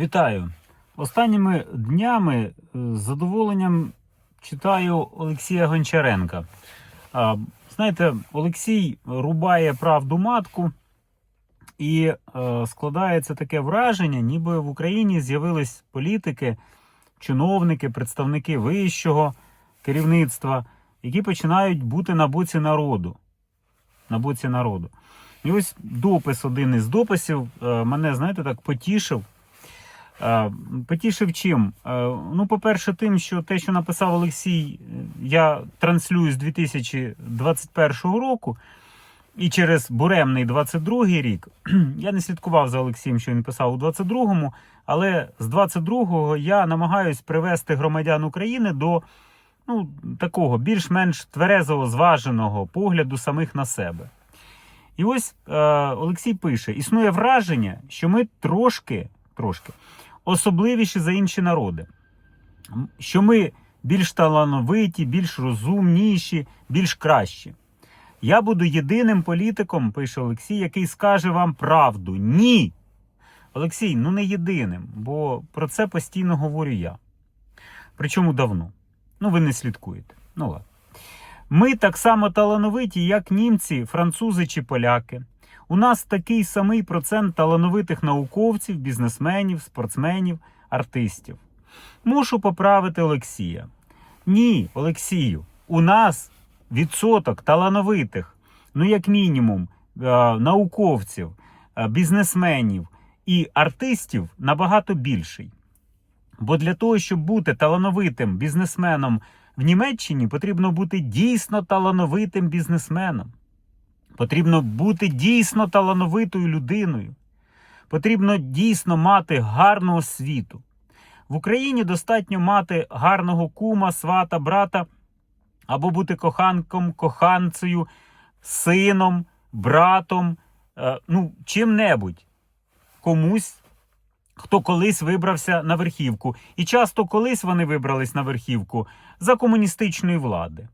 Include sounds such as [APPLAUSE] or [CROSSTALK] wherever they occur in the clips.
Вітаю! Останніми днями е, з задоволенням читаю Олексія Гончаренка. Знаєте, Олексій рубає правду матку, і е, складається таке враження, ніби в Україні з'явились політики, чиновники, представники вищого керівництва, які починають бути на боці народу. На боці народу. І ось допис, один із дописів, е, мене, знаєте, так потішив. Е, Потішив чим? Е, Ну, по-перше, тим, що те, що написав Олексій, е, я транслюю з 2021 року, і через буремний 22 рік [CLEARS THROAT] я не слідкував за Олексієм, що він писав у 22-му, але з 22-го я намагаюсь привести громадян України до ну, такого більш-менш тверезого, зваженого погляду самих на себе. І ось е, Олексій пише: існує враження, що ми трошки, трошки особливіші за інші народи, що ми більш талановиті, більш розумніші, більш кращі. Я буду єдиним політиком, пише Олексій, який скаже вам правду. Ні. Олексій, ну не єдиним, бо про це постійно говорю я. Причому давно. Ну, ви не слідкуєте. Ну ладно. Ми так само талановиті, як німці, французи чи поляки. У нас такий самий процент талановитих науковців, бізнесменів, спортсменів, артистів. Мушу поправити Олексія. Ні, Олексію, у нас відсоток талановитих, ну, як мінімум, е, науковців, е, бізнесменів і артистів набагато більший. Бо для того, щоб бути талановитим бізнесменом в Німеччині, потрібно бути дійсно талановитим бізнесменом. Потрібно бути дійсно талановитою людиною. Потрібно дійсно мати гарну освіту. В Україні достатньо мати гарного кума, свата, брата або бути коханком, коханцею, сином, братом, е, ну, чим-небудь комусь, хто колись вибрався на верхівку. І часто колись вони вибрались на верхівку за комуністичної влади.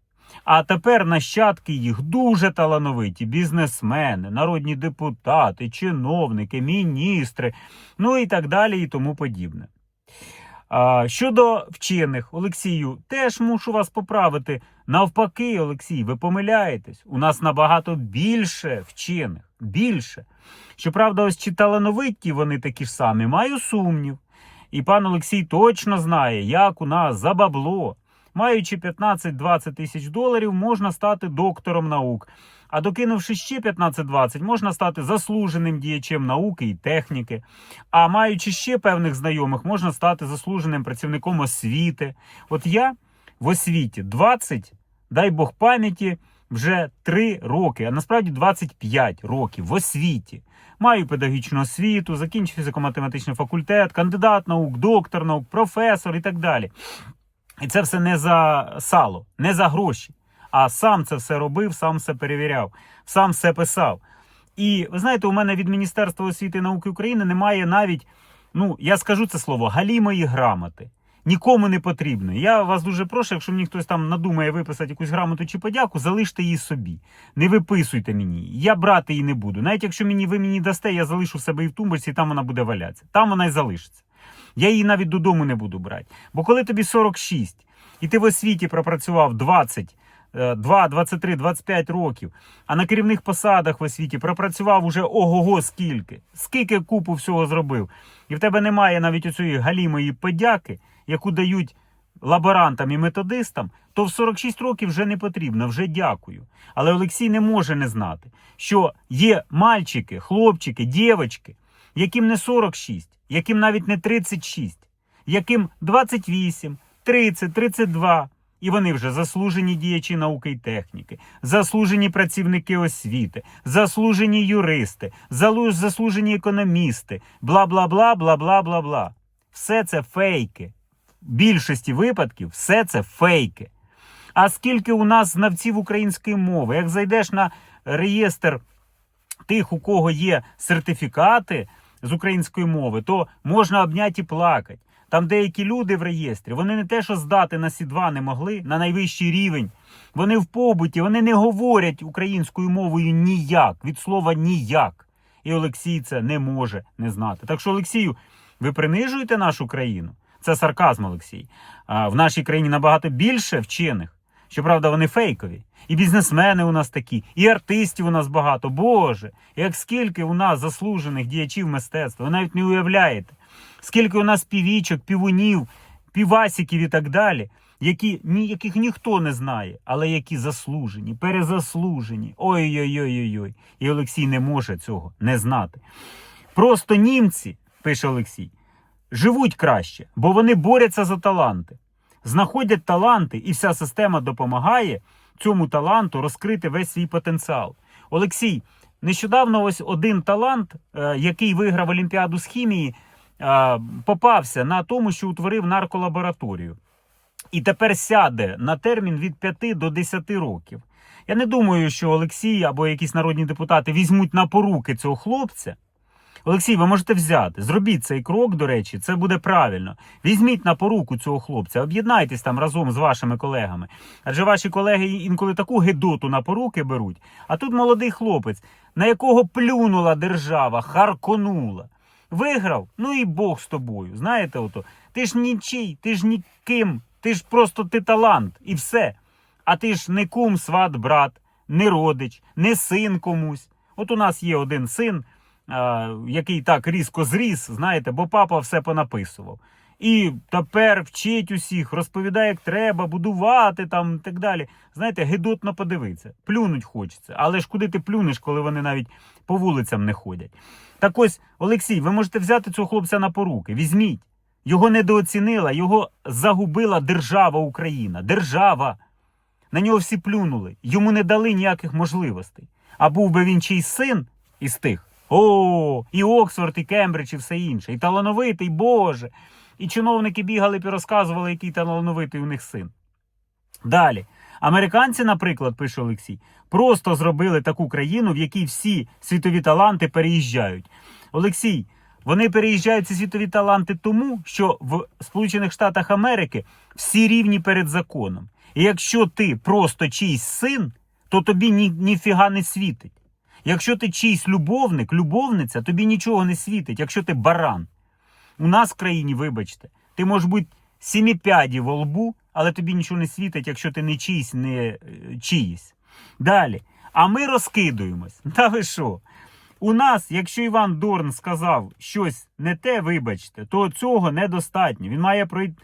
А тепер нащадки їх дуже талановиті: бізнесмени, народні депутати, чиновники, міністри, ну і так далі, і тому подібне. Щодо вчених, Олексію, теж мушу вас поправити. Навпаки, Олексій, ви помиляєтесь. У нас набагато більше вчених. Більше. Щоправда, ось чи талановиті вони такі ж самі, маю сумнів. І пан Олексій точно знає, як у нас за бабло. Маючи 15-20 тисяч доларів, можна стати доктором наук. А докинувши ще 15-20, можна стати заслуженим діячем науки і техніки. А маючи ще певних знайомих, можна стати заслуженим працівником освіти. От я в освіті 20, дай Бог пам'яті, вже 3 роки, а насправді 25 років в освіті. Маю педагогічну освіту, закінчив фізико-математичний факультет, кандидат наук, доктор наук, професор і так далі. І це все не за сало, не за гроші. А сам це все робив, сам все перевіряв, сам все писав. І ви знаєте, у мене від Міністерства освіти і науки України немає навіть, ну я скажу це слово, галімої грамоти. Нікому не потрібно. Я вас дуже прошу, якщо мені хтось там надумає виписати якусь грамоту чи подяку, залиште її собі. Не виписуйте мені. Я брати її не буду. Навіть якщо мені ви мені дасте, я залишу в себе і в тумбочці, і там вона буде валятися. Там вона і залишиться. Я її навіть додому не буду брати. Бо коли тобі 46, і ти в освіті пропрацював 20, е, 2, 23, 25 років, а на керівних посадах в освіті пропрацював уже ого-го скільки, скільки купу всього зробив. І в тебе немає навіть оцієї галімої подяки, яку дають лаборантам і методистам, то в 46 років вже не потрібно, вже дякую. Але Олексій не може не знати, що є мальчики, хлопчики, дівчатки, яким не 46, яким навіть не 36, яким 28, 30, 32. І вони вже заслужені діячі науки і техніки, заслужені працівники освіти, заслужені юристи, заслужені економісти, бла бла бла бла бла бла бла. Все це фейки. В більшості випадків все це фейки. А скільки у нас знавців української мови? Як зайдеш на реєстр тих, у кого є сертифікати з української мови, то можна обняти і плакати. Там деякі люди в реєстрі, вони не те, що здати на Сі-2 не могли на найвищий рівень. Вони в побуті, вони не говорять українською мовою ніяк, від слова ніяк. І Олексій це не може не знати. Так що, Олексію, Ви принижуєте нашу країну. Це сарказм, Олексій. В нашій країні набагато більше вчених. Щоправда, вони фейкові. І бізнесмени у нас такі, і артистів у нас багато. Боже, як скільки у нас заслужених діячів мистецтва, ви навіть не уявляєте. Скільки у нас півічок, півунів, півасіків і так далі, які, ні, яких ніхто не знає, але які заслужені, перезаслужені. Ой-ой-ой-ой-ой. І Олексій не може цього не знати. Просто німці, пише Олексій, живуть краще, бо вони борються за таланти. Знаходять таланти, і вся система допомагає цьому таланту розкрити весь свій потенціал. Олексій, нещодавно ось один талант, е, який виграв Олімпіаду з хімії, е, попався на тому, що утворив нарколабораторію. І тепер сяде на термін від 5 до 10 років. Я не думаю, що Олексій або якісь народні депутати візьмуть на поруки цього хлопця. Олексій, ви можете взяти. Зробіть цей крок, до речі, це буде правильно. Візьміть на поруку цього хлопця, об'єднайтесь там разом з вашими колегами. Адже ваші колеги інколи таку гидоту на поруки беруть. А тут молодий хлопець, на якого плюнула держава, харконула. Виграв, ну і Бог з тобою. Знаєте, ото ти ж нічий, ти ж ніким, ти ж просто ти талант, і все. А ти ж не кум, сват, брат, не родич, не син комусь. От у нас є один син, який так різко зріс, знаєте, бо папа все понаписував. І тепер вчить усіх, розповідає, як треба, будувати там і так далі. Знаєте, гидотно подивитися. Плюнуть хочеться. Але ж куди ти плюнеш, коли вони навіть по вулицям не ходять? Так ось, Олексій, ви можете взяти цього хлопця на поруки. Візьміть. Його недооцінила, його загубила держава Україна. Держава. На нього всі плюнули. Йому не дали ніяких можливостей. А був би він чийсь син із тих. О, і Оксфорд, і Кембридж, і все інше. І талановитий, Боже. І чиновники бігали і розказували, який талановитий у них син. Далі. Американці, наприклад, пише Олексій, просто зробили таку країну, в якій всі світові таланти переїжджають. Олексій, вони переїжджають ці світові таланти тому, що в Сполучених Штатах Америки всі рівні перед законом. І якщо ти просто чийсь син, то тобі ні, ніфіга не світить. Якщо ти чийсь любовник, любовниця, тобі нічого не світить, якщо ти баран. У нас в країні, вибачте, ти можеш бути сіміпяді во лбу, але тобі нічого не світить, якщо ти не чийсь, не е, чиїсь. Далі. А ми розкидуємось. Та ви що? У нас, якщо Іван Дорн сказав щось не те, вибачте, то цього недостатньо. Він має пройти.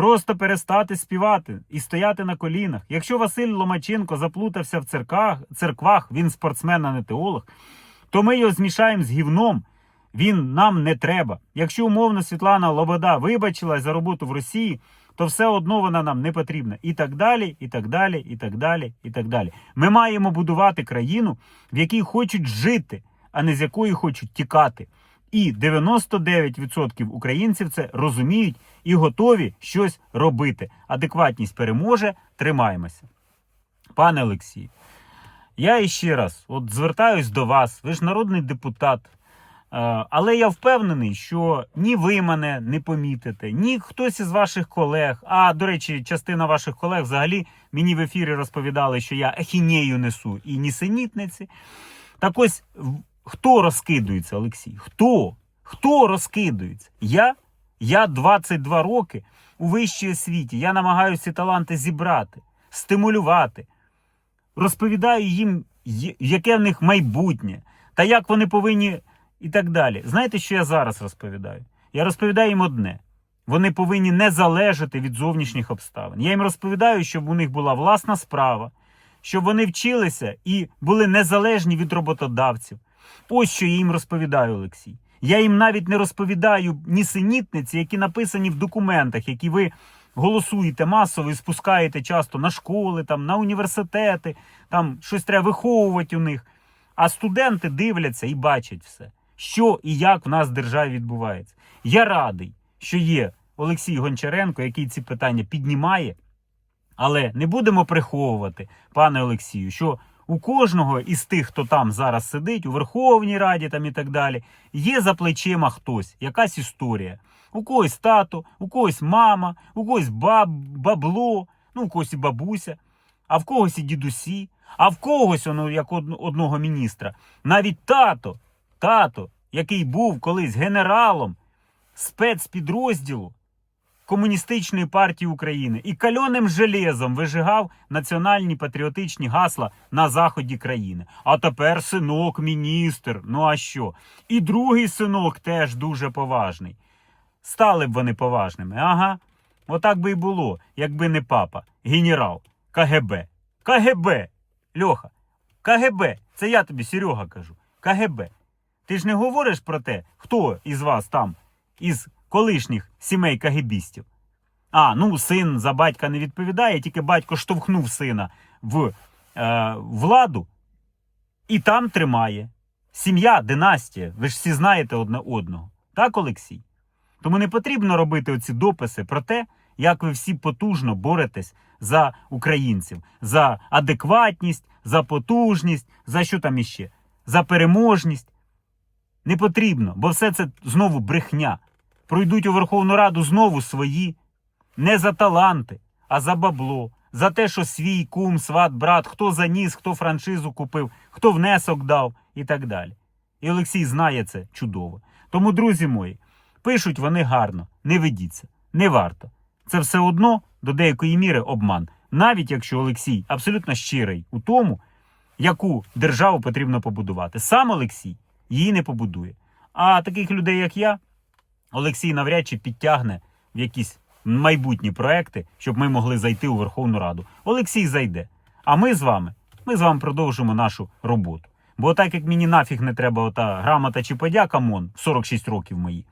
Просто перестати співати і стояти на колінах. Якщо Василь Ломаченко заплутався в церквах, церквах, він спортсмен, а не теолог, то ми його змішаємо з гівном. Він нам не треба. Якщо умовно Світлана Лобода вибачилась за роботу в Росії, то все одно вона нам не потрібна. І так далі, і так далі, і так далі, і так далі. Ми маємо будувати країну, в якій хочуть жити, а не з якої хочуть тікати. І 99% українців це розуміють і готові щось робити. Адекватність переможе, тримаємося. Пане Олексію, я іще раз от звертаюсь до вас, ви ж народний депутат. Е, Але я впевнений, що ні ви мене не помітите, ні хтось із ваших колег. А до речі, частина ваших колег взагалі мені в ефірі розповідали, що я ахінею несу і нісенітниці. Так ось хто розкидується, Олексій? Хто? Хто розкидується? Я? Я 22 роки у вищій освіті. Я намагаюся ці таланти зібрати, стимулювати. Розповідаю їм, яке в них майбутнє, та як вони повинні і так далі. Знаєте, що я зараз розповідаю? Я розповідаю їм одне: вони повинні не залежати від зовнішніх обставин. Я їм розповідаю, щоб у них була власна справа, щоб вони вчилися і були незалежні від роботодавців. Ось що я їм розповідаю, Олексій. Я їм навіть не розповідаю нісенітниці, які написані в документах, які ви голосуєте масово і спускаєте часто на школи, там, на університети, там щось треба виховувати у них. А студенти дивляться і бачать все, що і як в нас в державі відбувається. Я радий, що є Олексій Гончаренко, який ці питання піднімає. Але не будемо приховувати, пане Олексію, що у кожного із тих, хто там зараз сидить, у Верховній Раді там і так далі, є за плечима хтось, якась історія. У когось тато, у когось мама, у когось баб, бабло, ну у когось і бабуся, а в когось і дідусі, а в когось, ну, як од- одного міністра, навіть тато, тато, який був колись генералом спецпідрозділу Комуністичної партії України і кальоним железом вижигав національні патріотичні гасла на заході країни. А тепер синок міністр. Ну а що? І другий синок теж дуже поважний. Стали б вони поважними. Ага. Отак би і було, якби не папа, генерал, КГБ. КГБ. Льоха. КГБ. Це я тобі, Серега, кажу. КГБ. Ти ж не говориш про те, хто із вас там, із колишніх сімей кагебістів. А, ну син за батька не відповідає, тільки батько штовхнув сина в е, владу і там тримає. Сім'я, династія. Ви ж всі знаєте одне одного. Так, Олексій? Тому не потрібно робити оці дописи про те, як ви всі потужно боретесь за українців, за адекватність, за потужність, за що там іще, за переможність. Не потрібно, бо все це знову брехня. Пройдуть у Верховну Раду знову свої, не за таланти, а за бабло, за те, що свій кум, сват, брат, хто заніс, хто франшизу купив, хто внесок дав і так далі. І Олексій знає це чудово. Тому, друзі мої, пишуть вони гарно, не ведіться, не варто. Це все одно до деякої міри обман, навіть якщо Олексій абсолютно щирий у тому, яку державу потрібно побудувати. Сам Олексій її не побудує. А таких людей, як я, Олексій навряд чи підтягне в якісь майбутні проекти, щоб ми могли зайти у Верховну Раду. Олексій зайде. А ми з вами, ми з вами продовжимо нашу роботу. Бо так як мені нафіг не треба ота грамота чи подяка МОН, 46 років мої,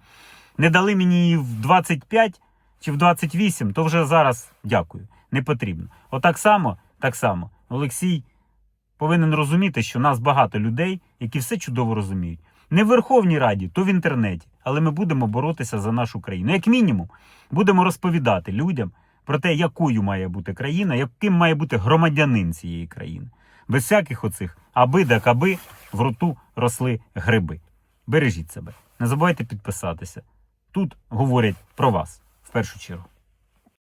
не дали мені її в 25 чи в 28, то вже зараз дякую. Не потрібно. Отак само, так само, Олексій повинен розуміти, що нас багато людей, які все чудово розуміють. Не в Верховній Раді, то в інтернеті. Але ми будемо боротися за нашу країну. Як мінімум, будемо розповідати людям про те, якою має бути країна, яким має бути громадянин цієї країни. Без всяких оцих аби да каби в роту росли гриби. Бережіть себе. Не забувайте підписатися. Тут говорять про вас в першу чергу.